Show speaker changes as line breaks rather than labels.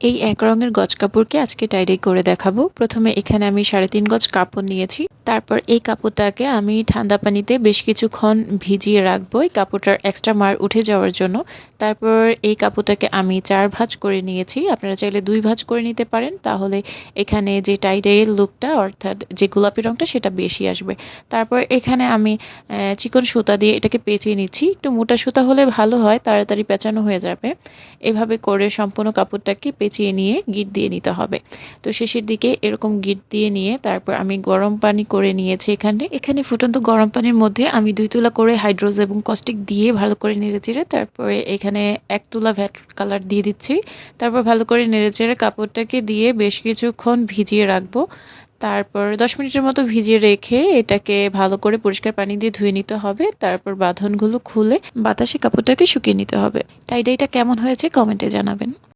এই এক রঙের গজ কাপড়কে আজকে টাইডাই করে দেখাবো। প্রথমে এখানে আমি সাড়ে তিন গজ কাপড় নিয়েছি। তারপর এই কাপড়টাকে আমি ঠান্ডা পানিতে বেশ কিছুক্ষণ ভিজিয়ে রাখব এই কাপড়টার এক্সট্রা মার উঠে যাওয়ার জন্য। তারপর এই কাপড়টাকে আমি চার ভাঁজ করে নিয়েছি। আপনারা চাইলে দুই ভাঁজ করে নিতে পারেন। তাহলে এখানে যে টাইডাইয়ের লুকটা অর্থাৎ যে গোলাপি রঙটা সেটা বেশি আসবে। তারপর এখানে আমি চিকন সুতা দিয়ে এটাকে পেঁচিয়ে নিচ্ছি। একটু মোটা সুতা হলে ভালো হয়, তাড়াতাড়ি পেঁচানো হয়ে যাবে। এভাবে করে সম্পূর্ণ কাপড়টাকে পেঁচিয়ে নিয়ে গিট দিয়ে নিতে হবে। তো শেষের দিকে এরকম গিট দিয়ে নিয়ে তারপর আমি গরম পানি করে নিয়েছি এখানে। এখানে ফুটন্ত গরম পানির মধ্যে আমি দুই তুলা করে হাইড্রোজ এবং কস্টিক দিয়ে ভালো করে নেড়েচেড়ে তারপরে এখানে এক তুলা ভ্যাট কালার দিয়ে দিচ্ছি। তারপর ভালো করে নেড়েচেড়ে কাপড়টাকে দিয়ে বেশ কিছুক্ষণ ভিজিয়ে রাখব। তারপর দশ মিনিটের মতো ভিজিয়ে রেখে এটাকে ভালো করে পরিষ্কার পানি দিয়ে ধুয়ে নিতে হবে। তারপর বাঁধনগুলো খুলে বাতাসে কাপড়টাকে শুকিয়ে নিতে হবে। টাইডাইটা কেমন হয়েছে কমেন্টে জানাবেন।